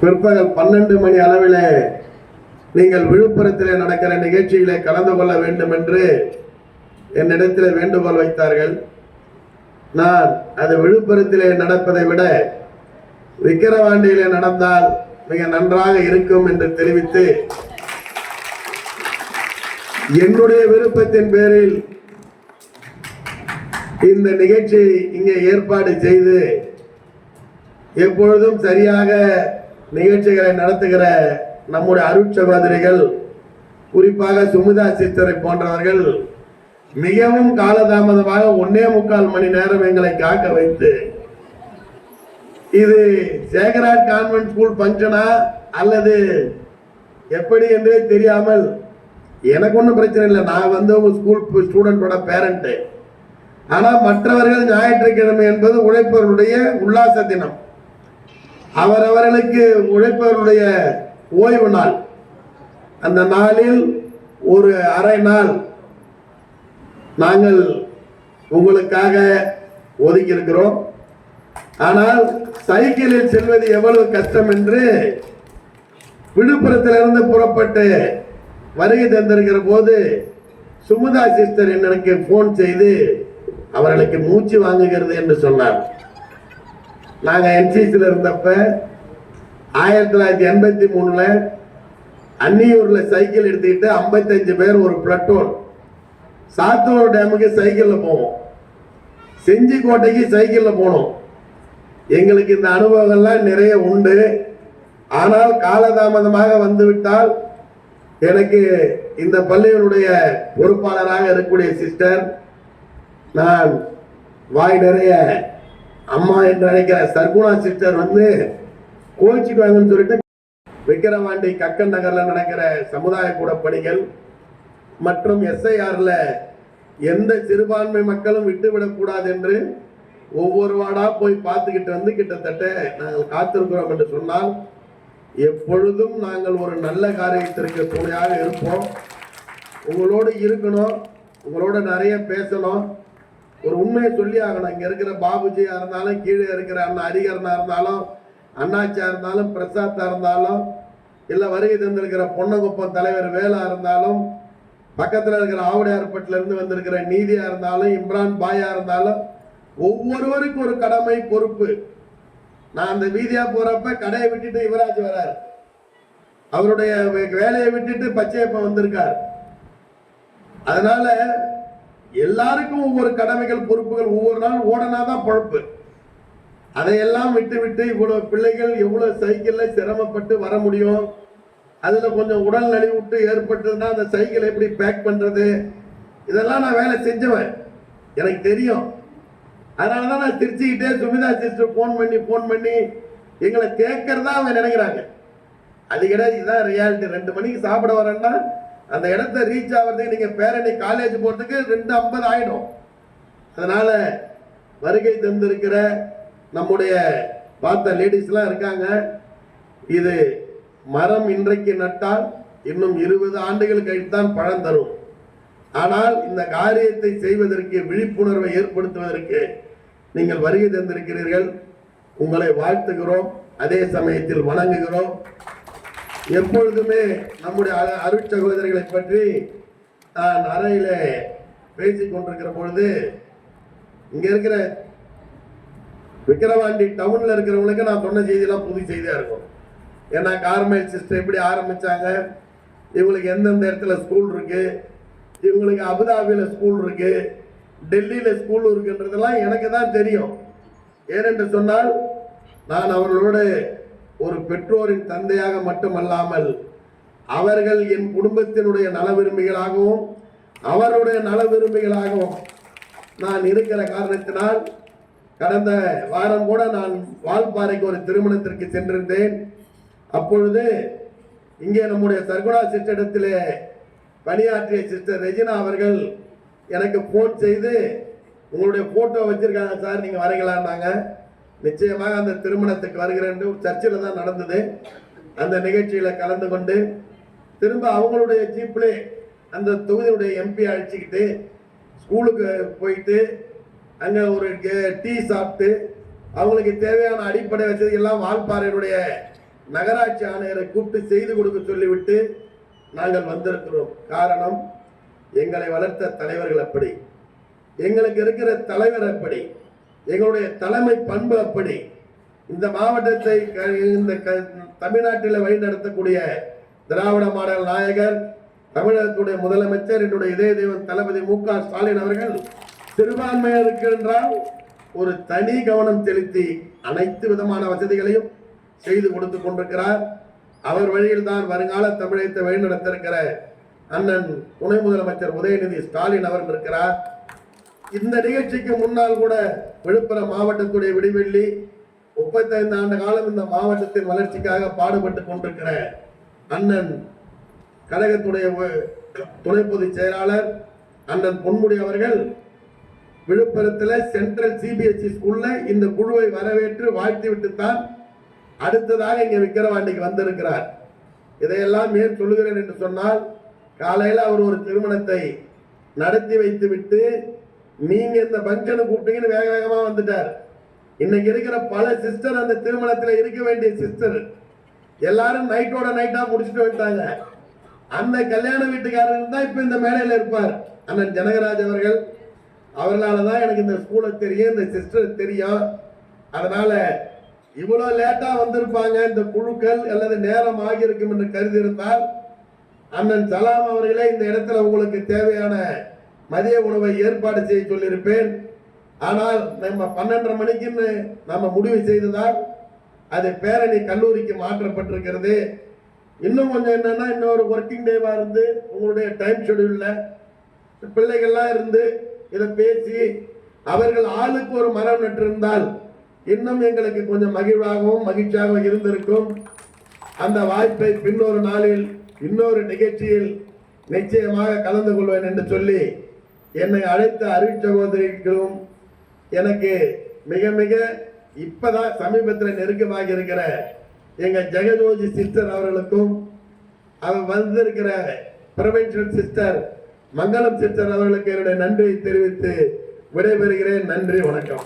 பிற்பகல் பன்னெண்டு மணி அளவிலே நீங்கள் விழுப்புரத்தில் நடக்கிற நிகழ்ச்சியிலே கலந்து கொள்ள வேண்டும் என்று என்னிடத்தில் வேண்டுகோள் வைத்தார்கள். நான் அது விழுப்புரத்திலே நடப்பதை விட விக்கிரவாண்டியிலே நடந்தால் மிக நன்றாக இருக்கும் என்று தெரிவித்து என்னுடைய விருப்பத்தின் பேரில் இந்த நிகழ்ச்சி இங்கே ஏற்பாடு செய்து எப்பொழுதும் சரியாக நிகழ்ச்சிகளை நடத்துகிற நம்முடைய அருட்சகோதரிகள் குறிப்பாக சுமிதா சித்தரை போன்றவர்கள் மிகவும் காலதாமதமாக ஒன்னே முக்கால் மணி நேரம் எங்களை காக்க வைத்து இது சேகராட் கான்வென்ட் ஸ்கூல் ஃபங்க்ஷனா அல்லது எப்படி என்றே தெரியாமல் எனக்கு ஒன்றும் பிரச்சனை இல்லை. நான் வந்து உங்கள் ஸ்கூல் ஸ்டூடெண்டோட பேரண்ட்டு ஆனால் மற்றவர்கள் ஞாயிற்றுக்கிழமை என்பது உழைப்பவர்களுடைய உல்லாச தினம். அவரவர்களுக்கு உழைப்பவருடைய ஓய்வு நாள். அந்த நாளில் ஒரு அரை நாள் நாங்கள் உங்களுக்காக ஒதுக்கி இருக்கிறோம் ஆனால் சைக்கிளில் செல்வது எவ்வளவு கஷ்டம் என்று விழுப்புரத்திலிருந்து புறப்பட்டு வருகை தந்திருக்கிற போது சுமுதா சிஸ்டர் எனக்கு ஃபோன் செய்து அவர்களுக்கு மூச்சு வாங்குகிறது என்று சொன்னார். நாங்கள் என்சிசியில் இருந்தப்ப ஆயிரத்தி தொள்ளாயிரத்தி எண்பத்தி மூணில் அன்னியூரில் சைக்கிள் எடுத்துக்கிட்டு ஐம்பத்தஞ்சு பேர் ஒரு பிளட்டோன் சாத்தூர் டேமுக்கு சைக்கிளில் போவோம். செஞ்சிக்கோட்டைக்கு சைக்கிளில் போனோம். எங்களுக்கு இந்த அனுபவங்கள்லாம் நிறைய உண்டு. ஆனால் காலதாமதமாக வந்துவிட்டால் எனக்கு இந்த பள்ளியினுடைய பொறுப்பாளராக இருக்கக்கூடிய சிஸ்டர் நான் வாய் நிறைய அம்மா என்று நினைக்கிற சர்க்குணா சிஸ்டர் வந்து கோச்சிக்குவாங்கன்னு சொல்லிட்டு விக்கிரவாண்டி கக்கன் நகர்ல நடக்கிற சமுதாய கூட பணிகள் மற்றும் எஸ்ஐஆர்ல எந்த சிறுபான்மை மக்களும் விட்டுவிடக்கூடாது என்று ஒவ்வொரு வார்டாக போய் பார்த்துக்கிட்டு வந்து கிட்டத்தட்ட நாங்கள் காத்திருக்கிறோம் என்று சொன்னால் எப்பொழுதும் நாங்கள் ஒரு நல்ல காரியத்திற்கு துணையாக இருப்போம். உங்களோடு இருக்கணும். உங்களோட நிறைய பேசணும். ஒரு உண்மையை சொல்லி ஆகணும். இங்க இருக்கிற பாபுஜியா இருந்தாலும் கீழே இருக்கிற அண்ணா ஹரிகரனா இருந்தாலும் அண்ணாச்சியா இருந்தாலும் பிரசாத்தா இருந்தாலும் இல்லை வருகை தந்திருக்கிற பொன்னங்குப்பம் தலைவர் வேலா இருந்தாலும் பக்கத்தில் இருக்கிற ஆவுடையார்பட்டிலேருந்து வந்திருக்கிற நீதியாக இருந்தாலும் இம்ரான் பாயா இருந்தாலும் ஒவ்வொருவருக்கும் ஒரு கடமை பொறுப்பு. நான் அந்த வீதியாக போகிறப்ப கடையை விட்டுட்டு யுவராஜ் வரார். அவருடைய வேலையை விட்டுட்டு பச்சையப்பன் வந்திருக்கார். அதனால எல்லாருக்கும் ஒவ்வொரு கடமைகள் பொறுப்புகள் ஒவ்வொரு நாள் ஓடனாதான் பொழப்பு. அதையெல்லாம் விட்டு விட்டு இவ்வளவு பிள்ளைகள் எவ்வளவு சைக்கிள்ல சிரமப்பட்டு வர முடியும்? அதுல கொஞ்சம் உடல் நலிவுட்டு ஏற்பட்டதுன்னா அந்த சைக்கிள் எப்படி பேக் பண்றது? இதெல்லாம் நான் வேலை செஞ்சவன். எனக்கு தெரியும். அதனால தான் நான் திருச்சிக்கிட்டே சுமிதா சிஸ்டர் ஃபோன் பண்ணி ஃபோன் பண்ணி எங்களை கேட்கறதா அவங்க நினைக்கிறாங்க. அது கிடையாது இதுதான் ரியாலிட்டி ரெண்டு மணிக்கு சாப்பிட வரேன்னா அந்த இடத்த ரீச் ஆகிறதுக்கு நீங்கள் பேரணி காலேஜ் போகிறதுக்கு ரெண்டு ஐம்பது ஆயிடும். அதனால் வருகை தந்திருக்கிற நம்முடைய பார்த்த லேடிஸ்லாம் இருக்காங்க. இது மரம் இன்றைக்கு நட்டால் இன்னும் இருபது ஆண்டுகள் கழித்தான் பழம் தரும். ஆனால் இந்த காரியத்தை செய்வதற்கு விழிப்புணர்வை ஏற்படுத்துவதற்கு நீங்கள் வருகை தந்திருக்கிறீர்கள். உங்களை வாழ்த்துகிறோம். அதே சமயத்தில் வணங்குகிறோம். எப்பொழுதுமே நம்முடைய அரு- சகோதரிகளை பற்றி நான் அறையில் பேசிக் கொண்டிருக்கிற பொழுது இங்கே இருக்கிற விக்கிரவாண்டி டவுனில் இருக்கிறவங்களுக்கு நான் சொன்ன செய்தியெல்லாம் புது செய்தியாக இருக்கும். ஏன்னா கார்மேல் சிஸ்டர் எப்படி ஆரம்பிச்சாங்க இவங்களுக்கு எந்தெந்த இடத்துல ஸ்கூல் இருக்கு இவங்களுக்கு அபுதாபியில் ஸ்கூல் இருக்கு டெல்லியில் ஸ்கூல் இருக்குன்றதெல்லாம் எனக்கு தான் தெரியும். ஏனென்று சொன்னால் நான் அவர்களோடு ஒரு பெற்றோரின் தந்தையாக மட்டுமல்லாமல் அவர்கள் என் குடும்பத்தினுடைய நல விரும்பிகளாகவும் அவருடைய நல விரும்பிகளாகவும் நான் இருக்கிற காரணத்தினால் கடந்த வாரம் கூட நான் வால்பாறைக்கு ஒரு திருமணத்திற்கு சென்றிருந்தேன். அப்பொழுது இங்கே நம்முடைய சர்குணா சிஸ்டரிடத்திலே பணியாற்றிய சிஸ்டர் ரெஜினா அவர்கள் எனக்கு ஃபோன் செய்து உங்களுடைய ஃபோட்டோ வச்சுருக்காங்க சார் நீங்கள் வரீங்களான்னாங்க நிச்சயமாக அந்த திருமணத்துக்கு வருகிறேன் சர்ச்சில் தான் நடந்தது. அந்த நிகழ்ச்சியில் கலந்து கொண்டு திரும்ப அவங்களுடைய ஜீப்லே அந்த தொகுதியுடைய எம்பி அழைச்சிக்கிட்டு ஸ்கூலுக்கு போயிட்டு அங்கே ஒரு கே- டீ சாப்பிட்டு அவங்களுக்கு தேவையான அடிப்படை வசதி எல்லாம் வால்பாறையினுடைய நகராட்சி ஆணையரை கூப்பிட்டு செய்து கொடுக்க சொல்லிவிட்டு நாங்கள் வந்திருக்கிறோம். காரணம் எங்களை வளர்த்த தலைவர்கள் அப்படி. எங்களுக்கு இருக்கிற தலைவர் அப்படி. எங்களுடைய தலைமை பண்பு அப்படி. இந்த மாவட்டத்தை க- இந்த க- தமிழ்நாட்டில் வழிநடத்தக்கூடிய திராவிட மாடல் நாயகர் தமிழகத்துடைய முதலமைச்சர் என்னுடைய இதய தெய்வம் தளபதி மு க ஸ்டாலின் அவர்கள் சிறுபான்மையருக்கு என்றால் ஒரு தனி கவனம் செலுத்தி அனைத்து விதமான வசதிகளையும் செய்து கொடுத்து கொண்டிருக்கிறார். அவர் வழியில் தான் வருங்கால தமிழகத்தை வழிநடத்த இருக்கிற அண்ணன் துணை முதலமைச்சர் உதயநிதி ஸ்டாலின் அவர்கள் இருக்கிறார். இந்த நிகழ்ச்சிக்கு முன்னால் கூட விழுப்புரம் மாவட்டத்துடைய விடிவெள்ளி முப்பத்தைந்து ஆண்டு காலம் இந்த மாவட்டத்தின் வளர்ச்சிக்காக பாடுபட்டு கொண்டிருக்கிற அண்ணன் கழகத்துடைய துணை பொதுச் செயலாளர் அண்ணன் பொன்முடி அவர்கள் விழுப்புரத்தில் சென்ட்ரல் சிபிஎஸ்சி ஸ்கூல்ல இந்த குழுவை வரவேற்று வாழ்த்தி விட்டுத்தான் அடுத்ததாக இங்கே விக்கிரவாண்டிக்கு வந்திருக்கிறார். இதையெல்லாம் ஏன் சொல்லுகிறேன் என்று சொன்னால் காலையில் அவர் ஒரு திருமணத்தை நடத்தி வைத்து விட்டு நீங்க இந்த பங்கனு கூப்பிட்டீங்கன்னு வேக வேகமா வந்துட்டார். இன்னைக்கு இருக்கிற பல சிஸ்டர் அந்த திருமணத்துல இருக்க வேண்டிய சிஸ்டர் எல்லாரும் நைட்டோட நைட்டா முடிச்சுட்டு வந்துட்டாங்க. அந்த கல்யாண வீட்டுக்காரர் தான் இப்ப இந்த மேடையில இருப்பார். அண்ணன் ஜனகராஜ் அவர்கள். அவர்களால தான் எனக்கு இந்த ஸ்கூலை தெரியும் இந்த சிஸ்டர் தெரியும். அதனால இவ்வளவு லேட்டா வந்திருப்பாங்க. இந்த குழுக்கள் அல்லது நேரம் ஆகியிருக்கும் என்று கருதி இருந்தால் அண்ணன் சலாம் அவர்களே இந்த இடத்துல உங்களுக்கு தேவையான மதிய உணவை ஏற்பாடு செய்ய சொல்லியிருப்பேன். ஆனால் நம்ம பன்னெண்டரை மணிக்குன்னு நம்ம முடிவு செய்ததால் அது பேரணி கல்லூரிக்கு மாற்றப்பட்டிருக்கிறது. இன்னும் கொஞ்சம் என்னன்னா இன்னொரு ஒர்க்கிங் டேவாக இருந்து உங்களுடைய டைம் ஷெடியூலில் பிள்ளைகள்லாம் இருந்து இதை பேசி அவர்கள் ஆளுக்கு ஒரு மரம் நட்டிருந்தால் இன்னும் எங்களுக்கு கொஞ்சம் மகிழ்வாகவும் மகிழ்ச்சியாகவும் இருந்திருக்கும். அந்த வாய்ப்பை பின்னொரு நாளில் இன்னொரு நிகழ்ச்சியில் நிச்சயமாக கலந்து கொள்வேன் என்று சொல்லி என்னை அழைத்த அருள் சகோதரிகளும் எனக்கு மிக மிக இப்பதான் சமீபத்தில் நெருக்கமாக இருக்கிற எங்க ஜெகஜோதி சிஸ்டர் அவர்களுக்கும் அவர் வந்திருக்கிற பிரபஞ்சன் சிஸ்டர் மங்களம் சிஸ்டர் அவர்களுக்கு என்னுடைய நன்றியை தெரிவித்து விடைபெறுகிறேன். நன்றி வணக்கம்.